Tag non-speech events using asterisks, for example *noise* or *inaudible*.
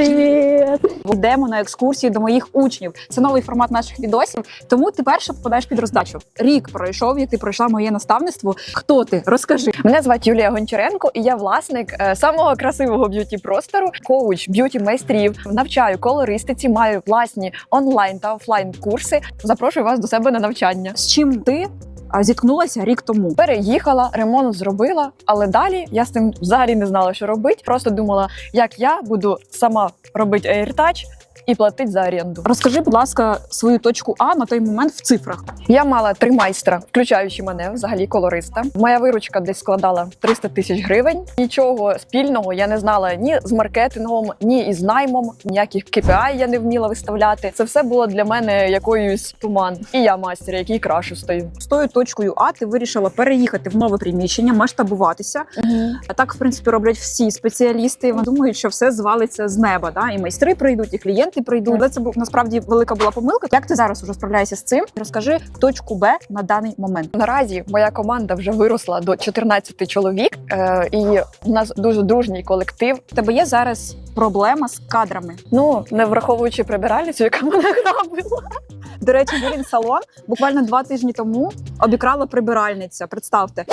Привіт! Йдемо на екскурсії до моїх учнів. Це новий формат наших відосів. Тому ти перше попадаєш під роздачу. Рік пройшов, як ти пройшла моє наставництво. Хто ти? Розкажи. Мене звати Юлія Гончаренко, і я власник е, самого красивого б'юті простору, коуч б'юті майстрів. Навчаю колористиці, маю власні онлайн та офлайн курси. Запрошую вас до себе на навчання. З чим ти зіткнулася рік тому? Переїхала, ремонт зробила, але далі я з цим взагалі не знала, що робити. Просто думала, як я буду сама робити AirTouch і платити за оренду. Розкажи, будь ласка, свою точку А на той момент в цифрах. Я мала три майстра, включаючи мене, взагалі колориста. Моя виручка десь складала 300 тисяч гривень. Нічого спільного я не знала ні з маркетингом, ні із наймом. Ніяких KPI я не вміла виставляти. Це все було для мене якоюсь туман. І я мастер, який крашу стою. З тою точкою А ти вирішила переїхати в нове приміщення, масштабуватися. А так, в принципі, роблять всі спеціалісти. Вони думають, що все звалиться з неба. Да? І майстри прийдуть, і клієнти прийдуть. Але це насправді велика була помилка. Як ти зараз уже справляєшся з цим? Розкажи точку Б на даний момент. Наразі моя команда вже виросла до 14 чоловік, е, і у нас дуже дружній колектив. У тебе є зараз проблема з кадрами. Ну не враховуючи прибиральницю, яка *laughs* мене грабила. До речі, Вірін салон буквально два тижні тому обікрала прибиральниця. Представте.